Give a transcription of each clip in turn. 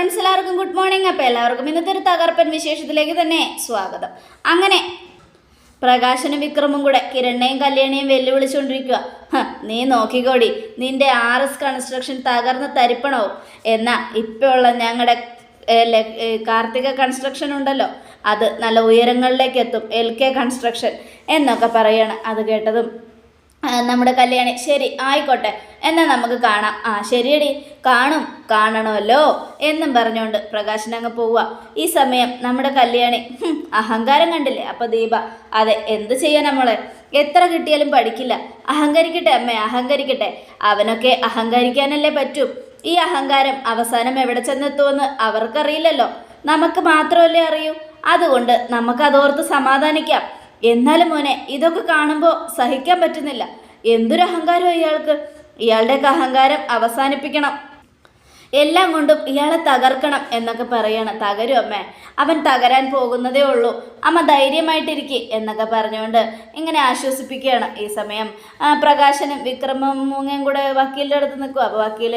Friends എല്ലാവർക്കും good morning. അപ്പോൾ എല്ലാവർക്കും ഇന്നത്തെ ഒരു തകർപ്പൻ വിശേഷത്തിലേക്ക് തന്നെ സ്വാഗതം. അങ്ങനെ പ്രകാശനും വിക്രമും കൂടെ കിരണ്ണയും കല്യാണിയും വെല്ലുവിളിച്ചുകൊണ്ടിരിക്കുക "ഹ, നീ നോക്കിക്കോടി നിന്റെ ആർ എസ് കൺസ്ട്രക്ഷൻ തകർന്ന് തരിപ്പണോ? എന്നാ ഇപ്പോൾ ഉള്ള ഞങ്ങളുടെ കാർത്തിക കൺസ്ട്രക്ഷൻ ഉണ്ടല്ലോ. അത് നല്ല ഉയരങ്ങളിലേക്ക് എത്തും എൽ കെ കൺസ്ട്രക്ഷൻ എന്നൊക്കെ പറയാണ് അത് കേട്ടതും. നമ്മുടെ കല്യാണി. ശരി ആയിക്കോട്ടെ. എന്നാൽ നമുക്ക് കാണാം. ആ ശരിയടി. കാണും. കാണണമല്ലോ എന്നും പറഞ്ഞുകൊണ്ട് പ്രകാശൻ അങ്ങ് പോവുക. ഈ സമയം നമ്മുടെ കല്യാണി അഹങ്കാരം കണ്ടില്ലേ? അപ്പൊ ദീപ അതെ എന്ത് ചെയ്യാൻ നമ്മളെ എത്ര കിട്ടിയാലും പഠിക്കില്ല. അഹങ്കരിക്കട്ടെ അമ്മേ അഹങ്കരിക്കട്ടെ. അവനൊക്കെ അഹങ്കരിക്കാനല്ലേ പറ്റൂ. ഈ അഹങ്കാരം അവസാനം എവിടെ ചെന്നെത്തുമെന്ന് അവർക്കറിയില്ലല്ലോ. നമുക്ക് മാത്രമല്ലേ അറിയൂ. അതുകൊണ്ട് നമുക്ക് അതോർത്ത് സമാധാനിക്കാം. എന്നാലും മോനെ ഇതൊക്കെ കാണുമ്പോൾ സഹിക്കാൻ പറ്റുന്നില്ല. എന്തൊരു അഹങ്കാരം ഇയാൾക്ക്. ഇയാളുടെ അഹങ്കാരം അവസാനിപ്പിക്കണം. എല്ലാം കൊണ്ടും ഇയാളെ തകർക്കണം എന്നൊക്കെ പറയണം തകരും അമ്മ. അവൻ തകരാൻ പോകുന്നതേ ഉള്ളൂ. അമ്മ ധൈര്യമായിട്ടിരിക്കെ എന്നൊക്കെ പറഞ്ഞുകൊണ്ട് ഇങ്ങനെ ആശ്വസിപ്പിക്കുകയാണ് ഈ സമയം. പ്രകാശനും വിക്രമം മൂങ്ങയും കൂടെ വക്കീലിന്റെ അടുത്ത് നിൽക്കുക അപ്പോൾ വക്കീൽ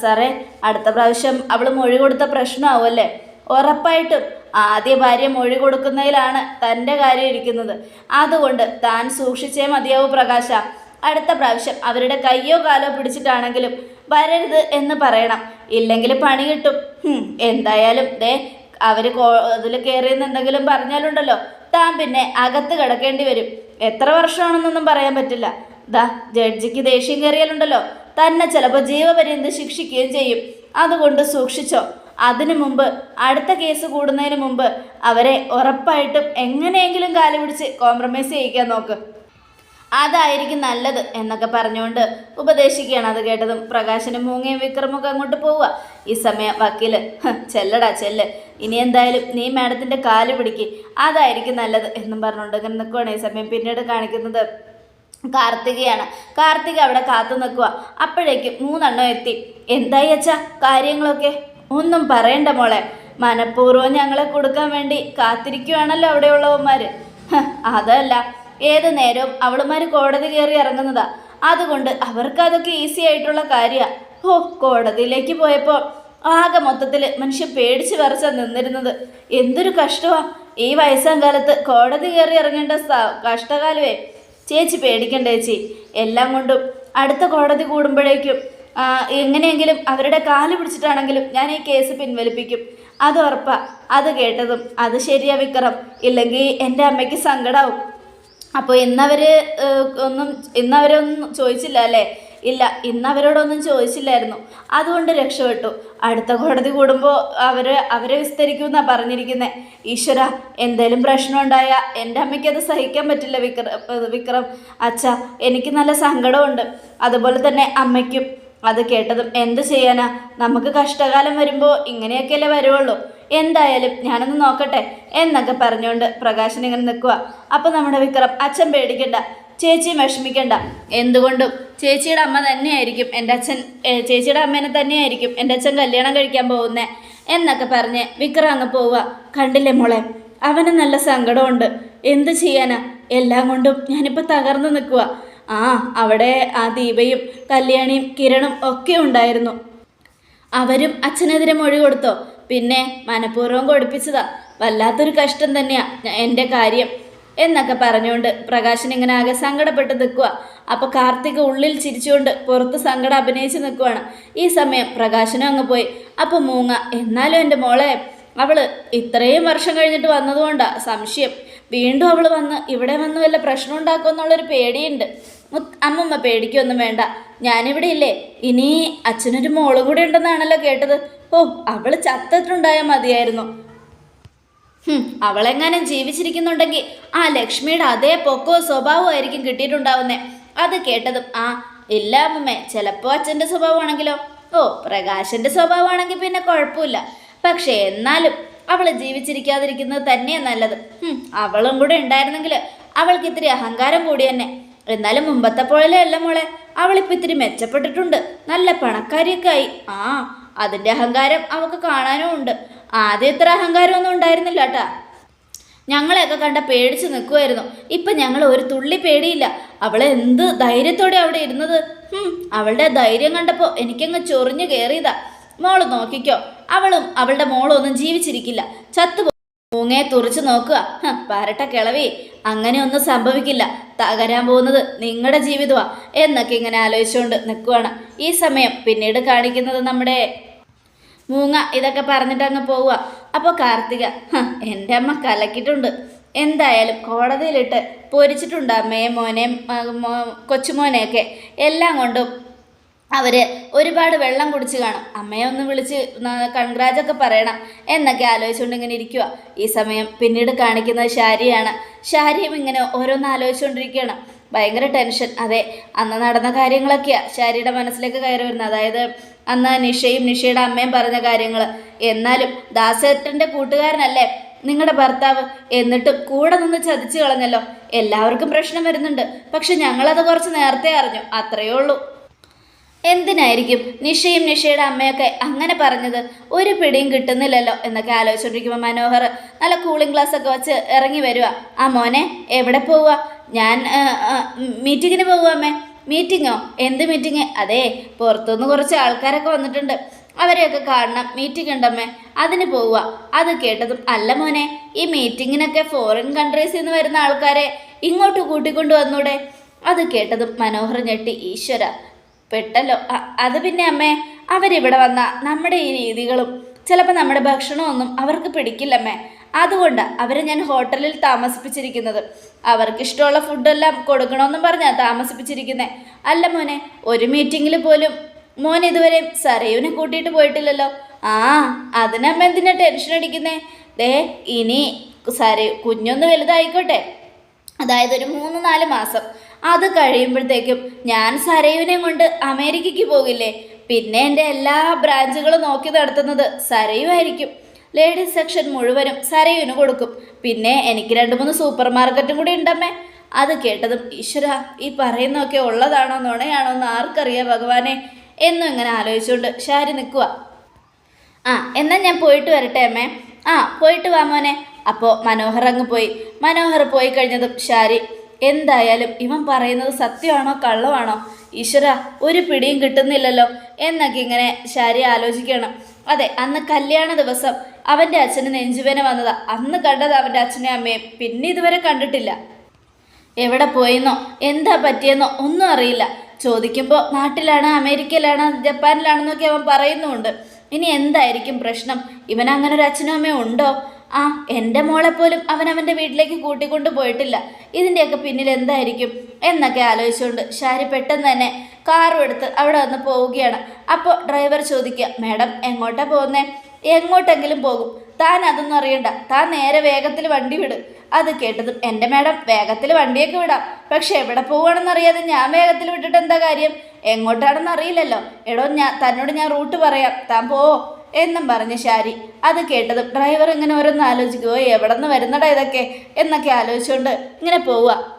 സാറേ അടുത്ത പ്രാവശ്യം അവൾ മൊഴി കൊടുത്ത പ്രശ്നമാവുമല്ലേ ഉറപ്പായിട്ടും ആദ്യ ഭാര്യ മൊഴി കൊടുക്കുന്നതിലാണ് തന്റെ കാര്യം ഇരിക്കുന്നത്. അതുകൊണ്ട് താൻ സൂക്ഷിച്ചേ മതിയാവൂ പ്രകാശ. അടുത്ത പ്രാവശ്യം അവരുടെ കയ്യോ കാലോ പിടിച്ചിട്ടാണെങ്കിലും വരരുത് എന്ന് പറയണം. ഇല്ലെങ്കിൽ പണി കിട്ടും. എന്തായാലും ദേ അവർ കോ അതിൽ കയറിയെന്ന് എന്തെങ്കിലും പറഞ്ഞാലുണ്ടല്ലോ. താൻ പിന്നെ അകത്ത് കിടക്കേണ്ടി വരും. എത്ര വർഷമാണെന്നൊന്നും പറയാൻ പറ്റില്ല. ദാ ജഡ്ജിക്ക് ദേഷ്യം കയറിയാലുണ്ടല്ലോ തന്നെ ചിലപ്പോൾ ജീവപര്യന്ത് ശിക്ഷിക്കുകയും ചെയ്യും. അതുകൊണ്ട് സൂക്ഷിച്ചോ. അതിനു മുമ്പ് അടുത്ത കേസ് കൂടുന്നതിന് മുമ്പ് അവരെ ഉറപ്പായിട്ടും എങ്ങനെയെങ്കിലും കാലു പിടിച്ച് കോംപ്രമൈസ് ചെയ്യിക്കാൻ നോക്ക്. അതായിരിക്കും നല്ലത് എന്നൊക്കെ പറഞ്ഞുകൊണ്ട് ഉപദേശിക്കുകയാണ് അത് കേട്ടതും പ്രകാശനും മൂങ്ങയും വിക്രമൊക്കെ അങ്ങോട്ട് പോവുക. ഈ സമയം വക്കീൽ ചെല്ലടാ ചെല്ല്. ഇനി എന്തായാലും നീ മാഡത്തിന്റെ കാൽ പിടിക്ക്. അതായിരിക്കും നല്ലത് എന്നും പറഞ്ഞുകൊണ്ട് ഇങ്ങനെ നിൽക്കുവാണ് ഈ സമയം പിന്നീട് കാണിക്കുന്നത്. കാർത്തികയാണ്. കാർത്തിക അവിടെ കാത്തു നിൽക്കുക അപ്പോഴേക്കും മൂന്നെണ്ണം എത്തി. എന്തായി അച്ഛാ? കാര്യങ്ങളൊക്കെ? ഒന്നും പറയണ്ട മോളെ. മനഃപൂർവം ഞങ്ങളെ കൊടുക്കാൻ വേണ്ടി കാത്തിരിക്കുവാണല്ലോ അവിടെയുള്ളവന്മാര് അതല്ല. ഏത് നേരവും അവളുമാർ കോടതി കയറി ഇറങ്ങുന്നതാ. അതുകൊണ്ട് അവർക്ക് അതൊക്കെ ഈസി ആയിട്ടുള്ള കാര്യമാണ് ഓ കോടതിയിലേക്ക് പോയപ്പോൾ ആകെ മൊത്തത്തിൽ മനുഷ്യൻ പേടിച്ച് വിറച്ച നിന്നിരുന്നത്. എന്തൊരു കഷ്ടമാ ഈ വയസ്സാം കാലത്ത് കോടതി കയറി ഇറങ്ങേണ്ട കഷ്ടകാലമേ ചേച്ചി പേടിക്കണ്ട ചേച്ചി. എല്ലാം കൊണ്ടും അടുത്ത കോടതി കൂടുമ്പോഴേക്കും എങ്ങനെയെങ്കിലും അവരുടെ കാൽ പിടിച്ചിട്ടാണെങ്കിലും ഞാൻ ഈ കേസ് പിൻവലിപ്പിക്കും. അത് ഉറപ്പാ. അത് കേട്ടതും അത് ശരിയാ വിക്രം. ഇല്ലെങ്കിൽ എന്റെ അമ്മയ്ക്ക് സങ്കടാവും. അപ്പോൾ ഇന്നവർ ഒന്നും ഇന്നവരൊന്നും ചോദിച്ചില്ല അല്ലേ? ഇല്ല ഇന്ന് അവരോടൊന്നും ചോദിച്ചില്ലായിരുന്നു. അതുകൊണ്ട് രക്ഷപ്പെട്ടു. അടുത്ത കോടതി കൂടുമ്പോൾ അവർ അവരെ വിസ്തരിക്കുമെന്നാണ് പറഞ്ഞിരിക്കുന്നത് ഈശ്വര എന്തേലും പ്രശ്നം ഉണ്ടായ എന്റെ അമ്മയ്ക്ക് അത് സഹിക്കാൻ പറ്റില്ല വിക്രം വിക്രം. അച്ഛ എനിക്ക് നല്ല സങ്കടമുണ്ട്. അതുപോലെ തന്നെ അമ്മയ്ക്കും. അത് കേട്ടതും എന്ത് ചെയ്യാനാ? നമുക്ക് കഷ്ടകാലം വരുമ്പോൾ ഇങ്ങനെയൊക്കെയല്ലേ വരുവുള്ളൂ. എന്തായാലും ഞാനൊന്ന് നോക്കട്ടെ എന്നൊക്കെ പറഞ്ഞുകൊണ്ട് പ്രകാശൻ ഇങ്ങനെ നിൽക്കുക അപ്പം നമ്മുടെ വിക്രം അച്ഛൻ പേടിക്കണ്ട ചേച്ചിയും വിഷമിക്കണ്ട. എന്തുകൊണ്ടും ചേച്ചിയുടെ അമ്മ തന്നെയായിരിക്കും എന്റെ അച്ഛൻ ചേച്ചിയുടെ അമ്മേനെ തന്നെയായിരിക്കും എന്റെ അച്ഛൻ കല്യാണം കഴിക്കാൻ പോകുന്നത് എന്നൊക്കെ പറഞ്ഞ് വിക്രം അങ്ങ് പോവുക കണ്ടില്ലേ മോളെ അവന് നല്ല സങ്കടമുണ്ട്. എന്ത് ചെയ്യാനാ? എല്ലാം കൊണ്ടും ഞാനിപ്പോൾ തകർന്നു നിൽക്കുക ആ അവിടെ ആ ദീപയും കല്യാണിയും കിരണും ഒക്കെ ഉണ്ടായിരുന്നു. അവരും അച്ഛനെതിരെ മൊഴി കൊടുത്തോ. പിന്നെ മനഃപൂർവം കൊടുപ്പിച്ചതാ. വല്ലാത്തൊരു കഷ്ടം തന്നെയാ എന്റെ കാര്യം എന്നൊക്കെ പറഞ്ഞുകൊണ്ട് പ്രകാശൻ ഇങ്ങനെ ആകെ സങ്കടപ്പെട്ട് നിൽക്കുക അപ്പോൾ കാർത്തിക് ഉള്ളിൽ ചിരിച്ചുകൊണ്ട് പുറത്ത് സങ്കടം അഭിനയിച്ച് നിൽക്കുവാണ് ഈ സമയം പ്രകാശനും അങ്ങ് പോയി. അപ്പോൾ മൂങ്ങ എന്നാലും എന്റെ മോളെ അവൾ ഇത്രയും വർഷം കഴിഞ്ഞിട്ട് വന്നതുകൊണ്ടാണ് സംശയം. വീണ്ടും അവൾ വന്ന് ഇവിടെ വന്ന് വല്ല പ്രശ്നം ഉണ്ടാക്കുമെന്നുള്ളൊരു പേടിയുണ്ട്. അമ്മമ്മ പേടിക്കൊന്നും വേണ്ട. ഞാനിവിടെ ഇല്ലേ ഇനി അച്ഛനൊരു മോൾ കൂടെ ഉണ്ടെന്നാണല്ലോ കേട്ടത്. ഓ അവൾ ചത്തിട്ടുണ്ടായാൽ മതിയായിരുന്നു. അവളെങ്ങാനും ജീവിച്ചിരിക്കുന്നുണ്ടെങ്കിൽ ആ ലക്ഷ്മിയുടെ അതേ പൊക്കോ സ്വഭാവവും ആയിരിക്കും കിട്ടിയിട്ടുണ്ടാവുന്നേ. അത് കേട്ടതും ആ ഇല്ല അമ്മമ്മേ ചിലപ്പോൾ അച്ഛന്റെ സ്വഭാവമാണെങ്കിലോ? ഓ പ്രകാശന്റെ സ്വഭാവമാണെങ്കിൽ പിന്നെ കുഴപ്പമില്ല. പക്ഷേ എന്നാലും അവൾ ജീവിച്ചിരിക്കാതിരിക്കുന്നത് തന്നെയാ നല്ലത്. അവളും കൂടെ ഉണ്ടായിരുന്നെങ്കിൽ അവൾക്ക് ഇത്തിരി അഹങ്കാരം കൂടി തന്നെ. എന്നാലും മുമ്പത്തെ പോലെ അല്ല മോളെ? അവളിപ്പോൾ ഇത്തിരി മെച്ചപ്പെട്ടിട്ടുണ്ട്. നല്ല പണക്കാരിയൊക്കെ ആയി. ആ അതിന്റെ അഹങ്കാരം അവൾക്ക് കാണാനും ഉണ്ട്. ആദ്യം ഇത്ര അഹങ്കാരമൊന്നും ഉണ്ടായിരുന്നില്ല കേട്ടാ ഞങ്ങളെയൊക്കെ കണ്ട പേടിച്ച് നിൽക്കുമായിരുന്നു ഇപ്പം ഞങ്ങൾ ഒരു തുള്ളി പേടിയില്ല. അവൾ എന്ത് ധൈര്യത്തോടെ അവിടെ ഇരുന്നത്? അവളുടെ ധൈര്യം കണ്ടപ്പോൾ എനിക്കങ്ങ് ചൊറിഞ്ഞു കയറിയതാ മോൾ നോക്കിക്കോ. അവളും അവളുടെ മോളും ഒന്നും ജീവിച്ചിരിക്കില്ല. ചത്തു മൂങ്ങയെ തുറച്ചു നോക്കുക. പാരട്ട കിളവി അങ്ങനെയൊന്നും സംഭവിക്കില്ല. തകരാൻ പോകുന്നത് നിങ്ങളുടെ ജീവിതമാ എന്നൊക്കെ ഇങ്ങനെ ആലോചിച്ചുകൊണ്ട് നിൽക്കുവാണ് ഈ സമയം പിന്നീട് കാണിക്കുന്നത് നമ്മുടെ മൂങ്ങ. ഇതൊക്കെ പറഞ്ഞിട്ട് അങ്ങ് പോവുക. അപ്പോൾ കാർത്തിക "ഹ, എന്റെ അമ്മ കലക്കിയിട്ടുണ്ട്. എന്തായാലും കോടതിയിലിട്ട് പൊരിച്ചിട്ടുണ്ട് അമ്മയെ മോനെയും കൊച്ചുമോനെയൊക്കെ. എല്ലാം കൊണ്ടും അവർ ഒരുപാട് വെള്ളം കുടിച്ച് കാണും. അമ്മയെ ഒന്ന് വിളിച്ച് കൺഗ്രാജൊക്കെ പറയണം. എന്നൊക്കെ ആലോചിച്ചുകൊണ്ട് ഇങ്ങനെ ഇരിക്കുക ഈ സമയം പിന്നീട് കാണിക്കുന്നത് ഷാരിയാണ് ഷാരിയും ഇങ്ങനെ ഓരോന്ന് ആലോചിച്ചുകൊണ്ടിരിക്കുകയാണ് ഭയങ്കര ടെൻഷൻ. അതെ അന്ന് നടന്ന കാര്യങ്ങളൊക്കെയാണ് ഷാരിയുടെ മനസ്സിലേക്ക് കയറി വരുന്നത്. അതായത് അന്ന് നിഷയും നിഷയുടെ അമ്മയും പറഞ്ഞ കാര്യങ്ങൾ എന്നാലും ദാസേട്ടന്റെ കൂട്ടുകാരനല്ലേ നിങ്ങളുടെ ഭർത്താവ്? എന്നിട്ട് കൂടെ നിന്ന് ചതിച്ചു കളഞ്ഞല്ലോ. എല്ലാവർക്കും പ്രശ്നം വരുന്നുണ്ട്. പക്ഷെ ഞങ്ങളത് കുറച്ച് നേരത്തെ അറിഞ്ഞു. അത്രയേ ഉള്ളൂ. എന്തിനായിരിക്കും നിഷയും നിഷയുടെ അമ്മയൊക്കെ അങ്ങനെ പറഞ്ഞത്? ഒരു പിടിയും കിട്ടുന്നില്ലല്ലോ എന്നൊക്കെ ആലോചിച്ചുകൊണ്ടിരിക്കുമ്പോൾ മനോഹർ നല്ല കൂളിംഗ് ഗ്ലാസ് ഒക്കെ വെച്ച് ഇറങ്ങി വരിക ആ മോനെ എവിടെ പോവുക ഞാൻ മീറ്റിങ്ങിന് പോവുക അമ്മേ. മീറ്റിങ്ങോ എന്ത് മീറ്റിങ് അതെ പുറത്തുനിന്ന് കുറച്ച് ആൾക്കാരൊക്കെ വന്നിട്ടുണ്ട്. അവരെയൊക്കെ കാണണം. മീറ്റിംഗ് ഉണ്ടമ്മേ അതിന് പോവുക അത് കേട്ടതും അല്ല മോനെ ഈ മീറ്റിങ്ങിനൊക്കെ ഫോറിൻ കൺട്രീസിൽ നിന്ന് വരുന്ന ആൾക്കാരെ ഇങ്ങോട്ട് കൂട്ടിക്കൊണ്ടു വന്നൂടെ അത് കേട്ടതും മനോഹർ ഞെട്ടി ഈശ്വര പെട്ടല്ലോ. അത് പിന്നെ അമ്മേ അവരിവിടെ വന്ന നമ്മുടെ ഈ രീതികളും ചിലപ്പോൾ നമ്മുടെ ഭക്ഷണമൊന്നും അവർക്ക് പിടിക്കില്ലമ്മേ. അതുകൊണ്ട് അവരെ ഞാൻ ഹോട്ടലിൽ താമസിപ്പിച്ചിരിക്കുന്നത്. അവർക്ക് ഇഷ്ടമുള്ള ഫുഡെല്ലാം കൊടുക്കണമെന്നും പറഞ്ഞാണ് താമസിപ്പിച്ചിരിക്കുന്നത് അല്ല മോനെ ഒരു മീറ്റിങ്ങിൽ പോലും മോൻ ഇതുവരെ സരയുവിനെ കൂട്ടിയിട്ട് പോയിട്ടില്ലല്ലോ. ആ അതിനമ്മ എന്തിനാ ടെൻഷൻ അടിക്കുന്നേ? ദേ ഇനി സരയു കുഞ്ഞൊന്ന് വലുതായിക്കോട്ടെ. അതായത് ഒരു മൂന്ന് നാല് മാസം. അത് കഴിയുമ്പോഴത്തേക്കും ഞാൻ സരയുവിനെ കൊണ്ട് അമേരിക്കയ്ക്ക് പോകില്ലേ? പിന്നെ എന്റെ എല്ലാ ബ്രാഞ്ചുകളും നോക്കി നടത്തുന്നത് സരയുമായിരിക്കും ലേഡീസ് സെക്ഷൻ മുഴുവനും സരയുവിന് കൊടുക്കും. പിന്നെ എനിക്ക് രണ്ട് മൂന്ന് സൂപ്പർ മാർക്കറ്റും കൂടി ഉണ്ടമ്മേ. അത് കേട്ടതും ഈശ്വര ഈ പറയുന്നതൊക്കെ ഉള്ളതാണോ നുണയാണോ എന്ന് ആർക്കറിയാം ഭഗവാനെ? എന്നും ഇങ്ങനെ ആലോചിച്ചുകൊണ്ട് ഷാരി നിൽക്കുക. ആ എന്നാൽ ഞാൻ പോയിട്ട് വരട്ടെ അമ്മേ. ആ പോയിട്ട് വാ മോനെ. അപ്പോൾ മനോഹർ അങ്ങ് പോയി. മനോഹർ പോയി കഴിഞ്ഞതും ഷാരി എന്തായാലും ഇവൻ പറയുന്നത് സത്യമാണോ കള്ളമാണോ? ഈശ്വര ഒരു പിടിയും കിട്ടുന്നില്ലല്ലോ. എന്നൊക്കെ ഇങ്ങനെ ശാരി ആലോചിക്കണം അതെ അന്ന് കല്യാണ ദിവസം അവന്റെ അച്ഛന് നെഞ്ചുവേന വന്നതാ. അന്ന് കണ്ടത് അവന്റെ അച്ഛനെയും അമ്മയും പിന്നെ ഇതുവരെ കണ്ടിട്ടില്ല. എവിടെ പോയെന്നോ എന്താ പറ്റിയെന്നോ ഒന്നും അറിയില്ല. ചോദിക്കുമ്പോൾ നാട്ടിലാണ് അമേരിക്കയിലാണ് ജപ്പാനിലാണെന്നൊക്കെ അവൻ പറയുന്നുമുണ്ട്. ഇനി എന്തായിരിക്കും പ്രശ്നം? ഇവൻ അങ്ങനെ അച്ഛനും അമ്മയും ഉണ്ടോ? ആ എന്റെ മോളെ പോലും അവൻ അവന്റെ വീട്ടിലേക്ക് കൂട്ടിക്കൊണ്ട് പോയിട്ടില്ല. ഇതിന്റെയൊക്കെ പിന്നിൽ എന്തായിരിക്കും എന്നൊക്കെ ആലോചിച്ചുകൊണ്ട് ഷാരി പെട്ടെന്ന് തന്നെ കാറും എടുത്ത് അവിടെ വന്ന് പോവുകയാണ്. അപ്പോൾ ഡ്രൈവർ ചോദിക്കുക മാഡം എങ്ങോട്ടാ പോകുന്നേ? എങ്ങോട്ടെങ്കിലും പോകും. താൻ അതൊന്നും അറിയണ്ട. താൻ നേരെ വേഗത്തിൽ വണ്ടി വിട്. അത് കേട്ടതും എന്റെ മാഡം വേഗത്തിൽ വണ്ടിയൊക്കെ വിടാം. പക്ഷേ എവിടെ പോവുകയാണെന്ന് അറിയാതെ ഞാൻ വേഗത്തിൽ വിട്ടിട്ട് എന്താ കാര്യം? എങ്ങോട്ടാണെന്ന് അറിയില്ലല്ലോ. എടോ ഞാൻ തന്നോട് ഞാൻ റൂട്ട് പറയാം. താൻ പോവോ? എന്നും പറഞ്ഞ് ശാരി. അത് കേട്ടതും ഡ്രൈവർ ഇങ്ങനെ ഓരോന്ന് ആലോചിക്കുവോ എവിടെ നിന്ന് വരുന്നടാ ഇതൊക്കെ? എന്നൊക്കെ ആലോചിച്ചുകൊണ്ട് ഇങ്ങനെ പോവുക.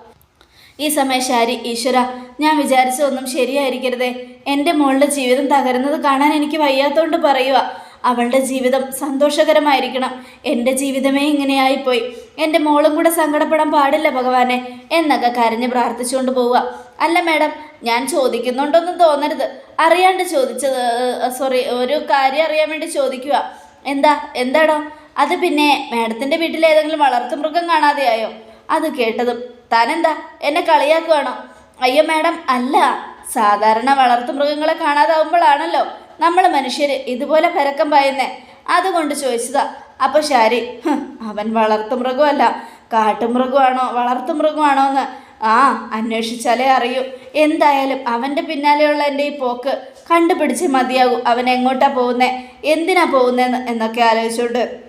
ഈ സമയം ശാരി ഈശ്വര ഞാൻ വിചാരിച്ചതൊന്നും ശരിയായിരിക്കരുതേ. എന്റെ മോളുടെ ജീവിതം തകരുന്നത് കാണാൻ എനിക്ക് വയ്യാത്തതുകൊണ്ട് പറയുക അവളുടെ ജീവിതം സന്തോഷകരമായിരിക്കണം. എന്റെ ജീവിതമേ ഇങ്ങനെയായിപ്പോയി. എന്റെ മോളും കൂടെ സങ്കടപ്പെടാൻ പാടില്ല ഭഗവാനെ. എന്നൊക്കെ കരഞ്ഞ് പ്രാർത്ഥിച്ചുകൊണ്ട് പോവുക. അല്ല മാഡം ഞാൻ ചോദിക്കുന്നുണ്ടോന്നും തോന്നരുത്. അറിയാണ്ട് ചോദിച്ചത് സോറി ഒരു കാര്യം അറിയാൻ വേണ്ടി ചോദിക്കുക. എന്താ എന്താടോ? അത് പിന്നെ മാഡത്തിന്റെ വീട്ടിൽ ഏതെങ്കിലും വളർത്തുമൃഗം കാണാതെയായോ? അത് കേട്ടതും താനെന്താ? എന്നെ കളിയാക്കുവാണോ? അയ്യോ മാഡം അല്ല. സാധാരണ വളർത്തുമൃഗങ്ങളെ കാണാതാവുമ്പോഴാണല്ലോ നമ്മൾ മനുഷ്യർ ഇതുപോലെ പരക്കം പായുന്നേ അതുകൊണ്ട് ചോദിച്ചതാ അപ്പോൾ ശാരി. "ഹ്, അവൻ വളർത്തുമൃഗമല്ല കാട്ടുമൃഗമാണോ വളർത്തുമൃഗമാണോ എന്ന് ആ അന്വേഷിച്ചാലേ അറിയൂ. എന്തായാലും അവന്റെ പിന്നാലെയുള്ള എന്റെ ഈ പോക്ക് കണ്ടുപിടിച്ച് മതിയാകൂ. അവൻ എങ്ങോട്ടാ പോകുന്നേ? എന്തിനാ പോകുന്നതെന്ന് എന്നൊക്കെ ആലോചിച്ചുകൊണ്ട്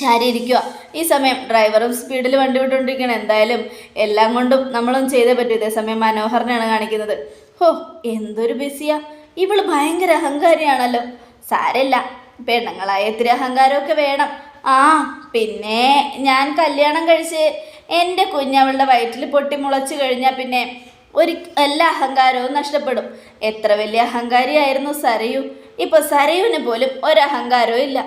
ശാരി ഇരിക്കുക ഈ സമയം ഡ്രൈവറും സ്പീഡിൽ വണ്ടി വിട്ടുകൊണ്ടിരിക്കണം എന്തായാലും എല്ലാം കൊണ്ടും നമ്മളും ചെയ്തേ പറ്റൂ. ഇതേ സമയം മനോഹറിനെയാണ് കാണിക്കുന്നത്. ഹോ എന്തൊരു ബിസിയാ. ഇവൾ ഭയങ്കര അഹങ്കാരിയാണല്ലോ. സാരമില്ല പെണ്ണുങ്ങളായ ഇത്തിരി അഹങ്കാരമൊക്കെ വേണം. ആ പിന്നെ ഞാൻ കല്യാണം കഴിച്ച് എന്റെ കുഞ്ഞവളുടെ വയറ്റിൽ പൊട്ടി മുളച്ച് കഴിഞ്ഞാൽ പിന്നെ ഒരു എല്ലാ അഹങ്കാരവും നഷ്ടപ്പെടും. എത്ര വലിയ അഹങ്കാരിയായിരുന്നു സരയു. ഇപ്പോൾ സരയുവിന് പോലും ഒരു അഹങ്കാരവും ഇല്ല.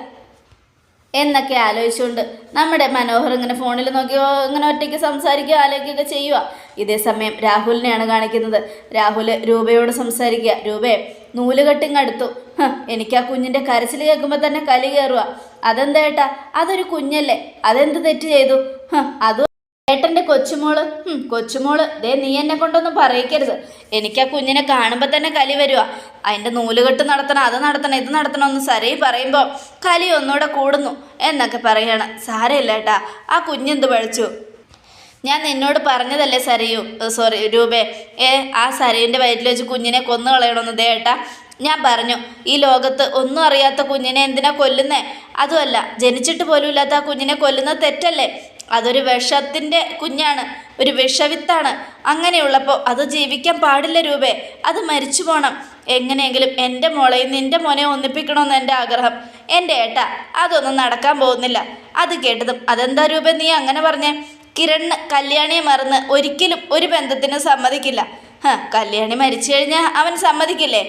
എന്നൊക്കെ ആലോചിച്ചുകൊണ്ട് നമ്മുടെ മനോഹർ ഇങ്ങനെ ഫോണിൽ നോക്കിയോ ഇങ്ങനെ ഒറ്റയ്ക്ക് സംസാരിക്കുക ആലോചിക്കുകയൊക്കെ ചെയ്യുക. ഇതേ സമയം രാഹുലിനെയാണ് കാണിക്കുന്നത്. രാഹുൽ രൂപയോട് സംസാരിക്കുക. രൂപേ നൂലുകെട്ടിങ് അടുത്തു എനിക്ക് ആ കുഞ്ഞിന്റെ കരച്ചിൽ കേൾക്കുമ്പോൾ തന്നെ കലി കയറുക അതെന്താ ഏട്ടാ? അതൊരു കുഞ്ഞല്ലേ. അതെന്ത് തെറ്റ് ചെയ്തു? അതും ഏട്ടന്റെ കൊച്ചുമോൾ? കൊച്ചുമോൾ. ദേ നീ എന്നെ കൊണ്ടൊന്നും പറയിക്കരുത്. എനിക്ക് ആ കുഞ്ഞിനെ കാണുമ്പോൾ തന്നെ കലി വരുക അതിന്റെ നൂലുകെട്ട് നടത്തണം അത് നടത്തണം ഇത് നടത്തണം എന്ന് സരൈ പറയുമ്പോൾ കലി ഒന്നുകൂടെ കൂടുന്നു. എന്നൊക്കെ പറയാണ്. സാരയില്ല ഏട്ടാ. ആ കുഞ്ഞെന്ത് പഴിച്ചു? ഞാൻ നിന്നോട് പറഞ്ഞതല്ലേ സരയു? സോറി രൂപേ. ഏ ആ സരയുന്റെ വയറ്റിൽ വെച്ച് കുഞ്ഞിനെ കൊന്നു കളയണമെന്ന് ദേട്ടാ ഞാൻ പറഞ്ഞു ഈ ലോകത്ത് ഒന്നും അറിയാത്ത കുഞ്ഞിനെ എന്തിനാ കൊല്ലുന്നേ? അതുമല്ല ജനിച്ചിട്ട് പോലും ഇല്ലാത്ത ആ കുഞ്ഞിനെ കൊല്ലുന്നത് തെറ്റല്ലേ? അതൊരു വിഷത്തിന്റെ കുഞ്ഞാണ് ഒരു വിഷവിത്താണ്. അങ്ങനെയുള്ളപ്പോൾ അത് ജീവിക്കാൻ പാടില്ല രൂപേ. അത് മരിച്ചു പോകണം എങ്ങനെയെങ്കിലും എന്റെ മോളെയും നിന്റെ മോനെ ഒന്നിപ്പിക്കണമെന്ന് എന്റെ ആഗ്രഹം. എന്റെ ഏട്ടാ അതൊന്നും നടക്കാൻ പോകുന്നില്ല. അത് കേട്ടതും അതെന്താ രൂപേ നീ അങ്ങനെ പറഞ്ഞേ? കിരണ് കല്യാണിയെ മറന്ന് ഒരിക്കലും ഒരു ബന്ധത്തിനും സമ്മതിക്കില്ല. കല്യാണി മരിച്ചു കഴിഞ്ഞാൽ അവൻ സമ്മതിക്കില്ലേ?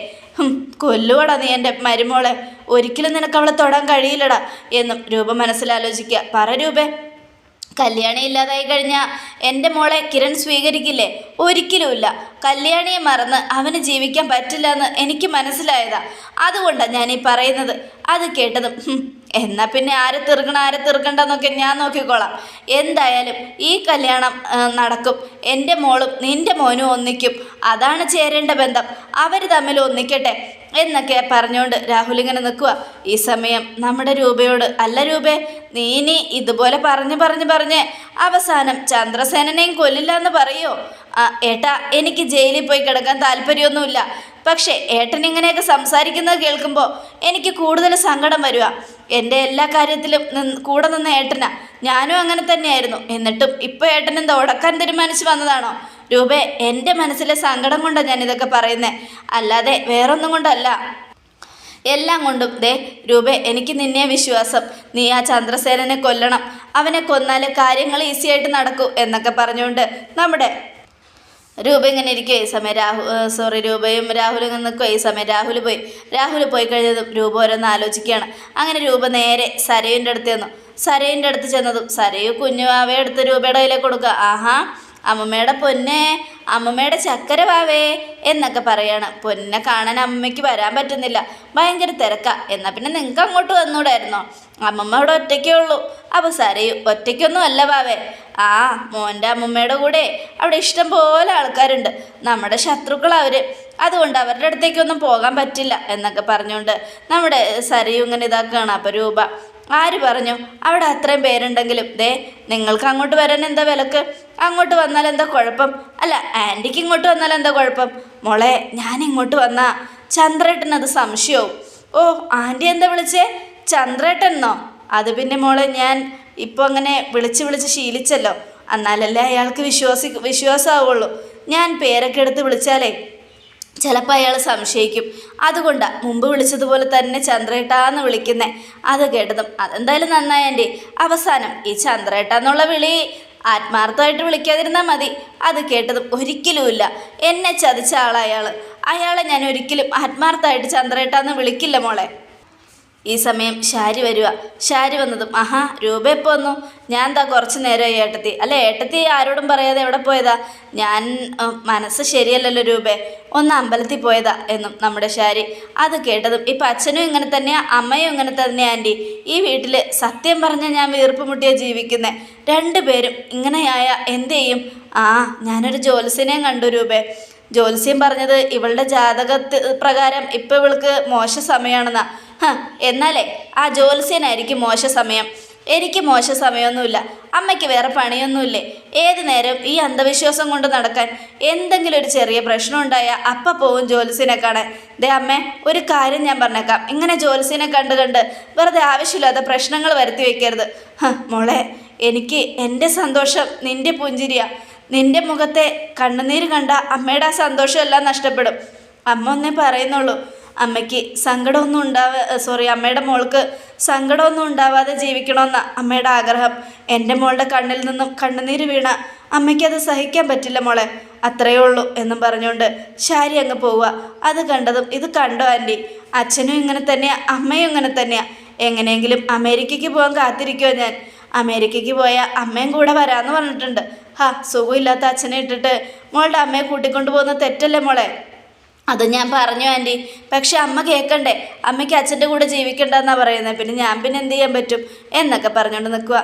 കൊല്ലുവടാ നീ എന്റെ മരുമോളെ. ഒരിക്കലും നിനക്ക് അവളെ തൊടാൻ കഴിയില്ലടാ എന്നും രൂപ മനസ്സിലാലോചിക്കുക. പറ രൂപേ. കല്യാണി ഇല്ലാതായി കഴിഞ്ഞാൽ എന്റെ മോളെ കിരൺ സ്വീകരിക്കില്ലേ? ഒരിക്കലുമില്ല കല്യാണിയെ മറന്ന് അവന് ജീവിക്കാൻ പറ്റില്ല എന്ന് എനിക്ക് മനസ്സിലായതാ. അതുകൊണ്ടാണ് ഞാൻ ഈ പറയുന്നത്. അത് കേട്ടതും എന്നാൽ എന്നാ പിന്നെ ആരെ തീർക്കണം ആരെ തീർക്കണ്ടെന്നൊക്കെ ഞാൻ നോക്കിക്കോളാം. എന്തായാലും ഈ കല്യാണം നടക്കും. എന്റെ മോളും നിന്റെ മോനും ഒന്നിക്കും. അതാണ് ചേരേണ്ട ബന്ധം. അവർ തമ്മിൽ ഒന്നിക്കട്ടെ. എന്നൊക്കെ പറഞ്ഞുകൊണ്ട് രാഹുൽ ഇങ്ങനെ നിൽക്കുക ഈ സമയം നമ്മുടെ രൂപയോട് അല്ല രൂപേ നീ ഇതുപോലെ പറഞ്ഞ് പറഞ്ഞ് പറഞ്ഞ് അവസാനം ചന്ദ്രസേനനെയും കൊല്ലില്ല എന്ന് പറയോ? ഏട്ടാ എനിക്ക് ജയിലിൽ പോയി കിടക്കാൻ താല്പര്യമൊന്നുമില്ല. പക്ഷേ ഏട്ടൻ ഇങ്ങനെയൊക്കെ സംസാരിക്കുന്നത് കേൾക്കുമ്പോൾ എനിക്ക് കൂടുതൽ സങ്കടം വരിക എന്റെ എല്ലാ കാര്യത്തിലും കൂടെ നിന്ന ഏട്ടനാ. ഞാനും അങ്ങനെ തന്നെയായിരുന്നു. എന്നിട്ടും ഇപ്പോൾ ഏട്ടൻ എന്താ ഉടക്കാൻ തീരുമാനിച്ച് വന്നതാണോ? രൂപേ എന്റെ മനസ്സിലെ സങ്കടം കൊണ്ടാണ് ഞാൻ ഇതൊക്കെ പറയുന്നത് അല്ലാതെ വേറൊന്നും കൊണ്ടല്ല. എല്ലാം കൊണ്ടും ദേ രൂപേ എനിക്ക് നിന്നെ വിശ്വാസം. നീ ആ ചന്ദ്രസേനനെ കൊല്ലണം. അവനെ കൊന്നാൽ കാര്യങ്ങൾ ഈസി ആയിട്ട് നടക്കൂ എന്നൊക്കെ പറഞ്ഞുകൊണ്ട് നമ്മുടെ രൂപ ഇങ്ങനെ ഇരിക്കുക ഈ സമയം. രാഹു സോറി രൂപയും രാഹുലും ഇങ്ങനെ നിൽക്കുക ഈ സമയം. രാഹുൽ പോയി. രാഹുൽ പോയി കഴിഞ്ഞതും രൂപ ഓരോന്ന് ആലോചിക്കുകയാണ്. അങ്ങനെ രൂപ നേരെ സരയുന്റെ അടുത്ത് ചെന്നു. സരയുന്റെ അടുത്ത് ചെന്നതും സരയു കുഞ്ഞു അവയെടുത്ത് രൂപയുടെ കയ്യിലേക്ക് കൊടുക്കുക. ആഹാ അമ്മമ്മയുടെ പൊന്നെ അമ്മമ്മയുടെ ചക്കര വാവേ എന്നൊക്കെ പറയാണ്. പൊന്നെ കാണാൻ അമ്മയ്ക്ക് വരാൻ പറ്റുന്നില്ല. ഭയങ്കര തിരക്കാ. എന്നാൽ പിന്നെ നിങ്ങൾക്ക് അങ്ങോട്ട് വന്നൂടായിരുന്നോ? അമ്മമ്മ അവിടെ ഒറ്റയ്ക്കേ ഉള്ളൂ. അപ്പോൾ സരയു ഒറ്റയ്ക്കൊന്നും അല്ല വാവേ. ആ മോന്റെ അമ്മമ്മയുടെ കൂടെ അവിടെ ഇഷ്ടം പോലെ ആൾക്കാരുണ്ട്. നമ്മുടെ ശത്രുക്കൾ അവർ അതുകൊണ്ട് അവരുടെ അടുത്തേക്കൊന്നും പോകാൻ പറ്റില്ല എന്നൊക്കെ പറഞ്ഞുകൊണ്ട് നമ്മുടെ സരയു ഇങ്ങനെ ഇതാക്കുകയാണ് അപ്പോൾ രൂപ. ആര് പറഞ്ഞു? അവിടെ അത്രയും പേരുണ്ടെങ്കിലും. ദേ നിങ്ങൾക്ക് അങ്ങോട്ട് വരാൻ എന്താ വിലക്ക്? അങ്ങോട്ട് വന്നാൽ എന്താ കുഴപ്പം? അല്ല ആന്റിക്ക് ഇങ്ങോട്ട് വന്നാൽ എന്താ കുഴപ്പം? മോളെ ഞാൻ ഇങ്ങോട്ട് വന്നാ ചന്ദ്രേട്ടനത് സംശയവും. ഓ ആന്റി എന്താ വിളിച്ചേ? ചന്ദ്രേട്ടനെന്നോ അത് പിന്നെ മോളെ ഞാൻ ഇപ്പോൾ അങ്ങനെ വിളിച്ച് വിളിച്ച് ശീലിച്ചല്ലോ. എന്നാലല്ലേ അയാൾക്ക് വിശ്വാസി വിശ്വാസമാവുള്ളൂ ഞാൻ പേരൊക്കെ എടുത്ത് വിളിച്ചാലേ ചിലപ്പോൾ അയാൾ സംശയിക്കും. അതുകൊണ്ടാണ് മുമ്പ് വിളിച്ചതുപോലെ തന്നെ ചന്ദ്രേട്ടാന്ന് വിളിക്കുന്നേ. അത് കേട്ടതും. അതെന്തായാലും നന്നായി അവസാനം ഈ ചന്ദ്രേട്ട എന്നുള്ള വിളി ആത്മാർത്ഥമായിട്ട് വിളിക്കാതിരുന്നാൽ മതി. അത് കേട്ടതും ഒരിക്കലുമില്ല എന്നെ ചതിച്ച ആളയാൾ അയാളെ ഞാൻ ഒരിക്കലും ആത്മാർത്ഥമായിട്ട് ചന്ദ്രേട്ടാന്ന് വിളിക്കില്ല മോളെ. ഈ സമയം ഷാരി വരിക ഷാരി വന്നതും ആഹാ രൂപ എപ്പോൾ വന്നു. ഞാൻ എന്താ കുറച്ച് നേരമായി ഏട്ടത്തി. അല്ല ഏട്ടത്തി ആരോടും പറയാതെ എവിടെ പോയതാ? ഞാൻ മനസ്സ് ശരിയല്ലല്ലോ രൂപേ. ഒന്ന് അമ്പലത്തിൽ പോയതാ എന്നും നമ്മുടെ ഷാരി അത് കേട്ടതും ഇപ്പം അച്ഛനും ഇങ്ങനെ തന്നെയാണ് അമ്മയും ഇങ്ങനെ തന്നെയാണ് ആന്റി ഈ വീട്ടിൽ സത്യം പറഞ്ഞാൽ ഞാൻ വീർപ്പ് മുട്ടിയാ ജീവിക്കുന്നത് രണ്ടുപേരും ഇങ്ങനെയായ എന്ത് ചെയ്യും? ആ ഞാനൊരു ജോലിസിനെയും കണ്ടു രൂപേ. ജ്യോത്സ്യം പറഞ്ഞത് ഇവളുടെ ജാതകത്ത് പ്രകാരം ഇപ്പം ഇവൾക്ക് മോശ സമയമാണെന്നാ ഹ എന്നാലേ? ആ ജോത്സ്യനായിരിക്കും മോശ സമയം. എനിക്ക് മോശ സമയമൊന്നുമില്ല. അമ്മയ്ക്ക് വേറെ പണിയൊന്നുമില്ലേ? ഏത് നേരം ഈ അന്ധവിശ്വാസം കൊണ്ട് നടക്കാൻ എന്തെങ്കിലും ഒരു ചെറിയ പ്രശ്നം ഉണ്ടായാൽ അപ്പം പോവും ജ്യോത്സ്യനെ കാണാൻ. ദേ അമ്മേ ഒരു കാര്യം ഞാൻ പറഞ്ഞേക്കാം. ഇങ്ങനെ ജ്യോത്സ്യനെ കണ്ട് കണ്ട് വെറുതെ ആവശ്യമില്ലാത്ത പ്രശ്നങ്ങൾ വരുത്തി വെക്കരുത്. മോളെ എനിക്ക് എന്റെ സന്തോഷം നിന്റെ പുഞ്ചിരിയാ. നിന്റെ മുഖത്തെ കണ്ണുനീര് കണ്ട അമ്മയുടെ ആ സന്തോഷമെല്ലാം നഷ്ടപ്പെടും. അമ്മ ഒന്നേ പറയുന്നുള്ളൂ. അമ്മയ്ക്ക് സങ്കടമൊന്നും ഉണ്ടാവ സോറി അമ്മയുടെ മോൾക്ക് സങ്കടമൊന്നും ഉണ്ടാവാതെ ജീവിക്കണമെന്ന അമ്മയുടെ ആഗ്രഹം. എന്റെ മോളുടെ കണ്ണിൽ നിന്നും കണ്ണുനീര് വീണ അമ്മയ്ക്കത് സഹിക്കാൻ പറ്റില്ല മോളെ. അത്രയേ ഉള്ളൂ എന്നും പറഞ്ഞുകൊണ്ട് ശാരി അങ്ങ് പോവുക. അത് കണ്ടതും ഇത് കണ്ടോ ആന്റി? അച്ഛനും ഇങ്ങനെ തന്നെയാ അമ്മയും ഇങ്ങനെ തന്നെയാ. എങ്ങനെയെങ്കിലും അമേരിക്കയ്ക്ക് പോകാൻ കാത്തിരിക്കുമോ ഞാൻ. അമേരിക്കയ്ക്ക് പോയാൽ അമ്മയും കൂടെ വരാമെന്ന് പറഞ്ഞിട്ടുണ്ട്. ഹാ സുഖമില്ലാത്ത അച്ഛനെ ഇട്ടിട്ട് മോളുടെ അമ്മയെ കൂട്ടിക്കൊണ്ടു പോകുന്ന തെറ്റല്ലേ മോളെ? അത് ഞാൻ പറഞ്ഞു ആന്റി പക്ഷെ അമ്മ കേൾക്കണ്ടേ അമ്മയ്ക്ക് അച്ഛന്റെ കൂടെ ജീവിക്കണ്ടെന്നാണ് പറയുന്നത് പിന്നെ ഞാൻ പിന്നെ എന്ത് ചെയ്യാൻ പറ്റും? എന്നൊക്കെ പറഞ്ഞുകൊണ്ട് നിൽക്കുക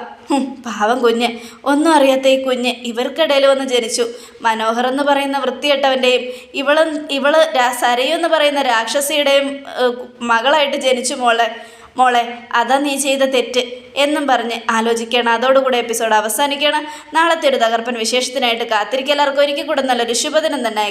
പാവം കുഞ്ഞ്. ഒന്നും അറിയാത്ത ഈ കുഞ്ഞ് ഇവർക്കിടയിൽ വന്ന് ജനിച്ചു. മനോഹർ എന്ന് പറയുന്ന വൃത്തികെട്ടവന്റെയും ഇവൾ ഇവൾ സരയു എന്ന് പറയുന്ന രാക്ഷസിയുടെയും മകളായിട്ട് ജനിച്ചു മോളെ. മോളെ അതാ നീ ചെയ്ത തെറ്റ് എന്നും പറഞ്ഞ് ആലോചിക്കണം. അതോടുകൂടെ എപ്പിസോഡ് അവസാനിക്കണം. നാളത്തെ ഒരു തകർപ്പൻ വിശേഷത്തിനായിട്ട് കാത്തിരിക്കുക എല്ലാവർക്കും ഒരിക്കൽ കൂടെ നല്ലൊരു ശുഭദിനം തന്നെ